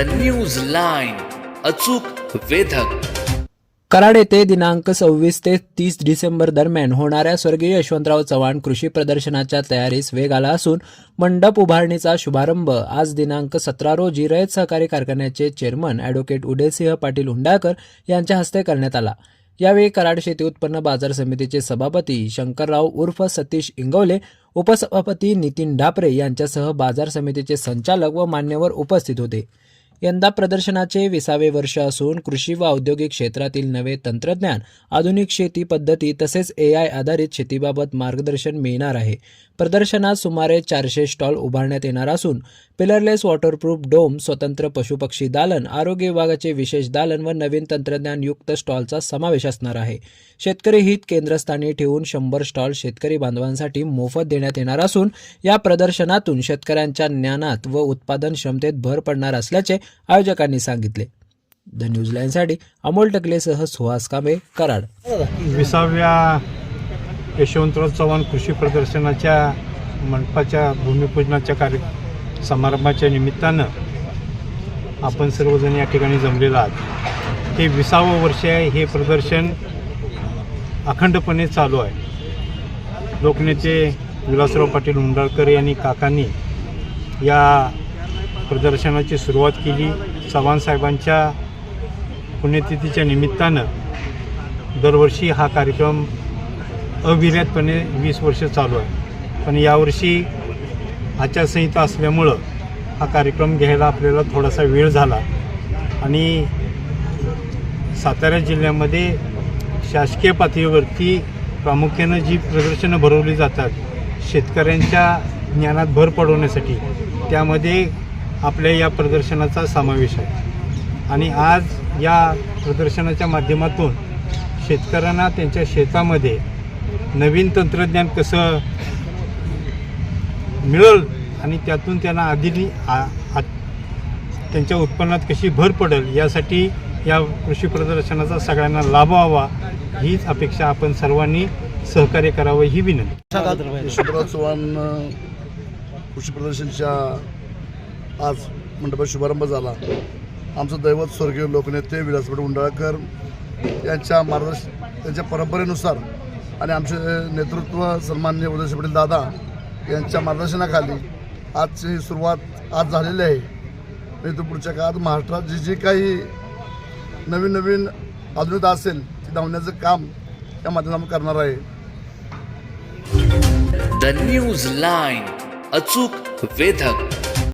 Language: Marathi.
द न्यूज लाईन अचूक वेधक. कराड येथे दिनांक सव्वीस ते तीस डिसेंबर दरम्यान होणाऱ्या स्वर्गीय यशवंतराव चव्हाण कृषी प्रदर्शनाच्या तयारीस वेग आला असून मंडप उभारणीचा शुभारंभ आज दिनांक सतरा रोजी रयत सहकारी कारखान्याचे चेअरमन अॅडव्होकेट उदयसिंह पाटील हुंडाकर यांच्या हस्ते करण्यात आला. यावेळी कराड शेती उत्पन्न बाजार समितीचे सभापती शंकरराव उर्फ सतीश इंगवले उपसभापती नितीन डापरे यांच्यासह बाजार समितीचे संचालक व मान्यवर उपस्थित होते. यंदा प्रदर्शनाचे विसावे वर्ष असून कृषी व औद्योगिक क्षेत्रातील नवे तंत्रज्ञान आधुनिक शेती पद्धती तसेच ए आय आधारित शेतीबाबत मार्गदर्शन मिळणार आहे. प्रदर्शनात सुमारे चारशे स्टॉल उभारण्यात येणार असून पिलरलेस वॉटरप्रूफ डोम स्वतंत्र पशुपक्षी दालन आरोग्य विभागाचे विशेष दालन व नवीन तंत्रज्ञान युक्त स्टॉलचा समावेश असणार आहे. शेतकरी हित केंद्रस्थानी ठेवून शंभर स्टॉल शेतकरी बांधवांसाठी मोफत देण्यात येणार असून या प्रदर्शनातून शेतकऱ्यांच्या ज्ञानात व उत्पादन क्षमतेत भर पडणार असल्याचे आयोजकांनी सांगितले. द न्यूज अमोल टकलेसह सुहास कांबे कराड. विसाव्या यशवंतराव चव्हाण कृषी प्रदर्शनाच्या मंडपाच्या भूमिपूजनाच्या कार्य समारंभाच्या निमित्तानं आपण सर्वजण या ठिकाणी जमलेलो आहात. हे विसावं वर्ष आहे. हे प्रदर्शन अखंडपणे चालू आहे. लोकनेते विलासराव पाटील उंडाळकर यांनी काकांनी या प्रदर्शनाची सुरुवात केली. चव्हाणसाहेबांच्या पुण्यतिथीच्या निमित्तानं दरवर्षी हा कार्यक्रम अविरतपणे वीस वर्ष चालू आहे. पण यावर्षी आचारसंहिता असल्यामुळं हा कार्यक्रम घ्यायला आपल्याला थोडासा वेळ झाला. आणि सातारा जिल्ह्यामध्ये शासकीय पातळीवरती प्रामुख्यानं जी प्रदर्शनं भरवली जातात शेतकऱ्यांच्या ज्ञानात भर पडवण्यासाठी त्यामध्ये आपल्या या प्रदर्शनाचा समावेश आहे. आणि आज या प्रदर्शनाच्या माध्यमातून शेतकऱ्यांना त्यांच्या शेतामध्ये नवीन तंत्रज्ञान कसं मिळेल आणि त्यातून त्यांना आधी आ- त्यांच्या उत्पन्नात कशी भर पडेल यासाठी या कृषी प्रदर्शनाचा सगळ्यांना लाभ व्हावा हीच अपेक्षा आपण सर्वांनी सहकार्य करावं ही विनंती. यशवंतराव चव्हाण कृषी प्रदर्शनच्या आज मंडपात शुभारंभ झाला. आमचं दैवत स्वर्गीय लोकनेते विलासभट उंडाळकर यांच्या मार्गदर्शन त्यांच्या परंपरेनुसार आणि आमचे नेतृत्व सन्मान्य उदयश पाटील दादा यांच्या मार्गदर्शनाखाली आजची ही सुरुवात आज झालेली आहे. आणि पुढच्या काळात महाराष्ट्रात जी जी काही नवीन नवीन आधुनिकता असेल ती धावण्याचं काम या माध्यमातून करणार आहे. द न्यूज लाईन अचूक वेधक.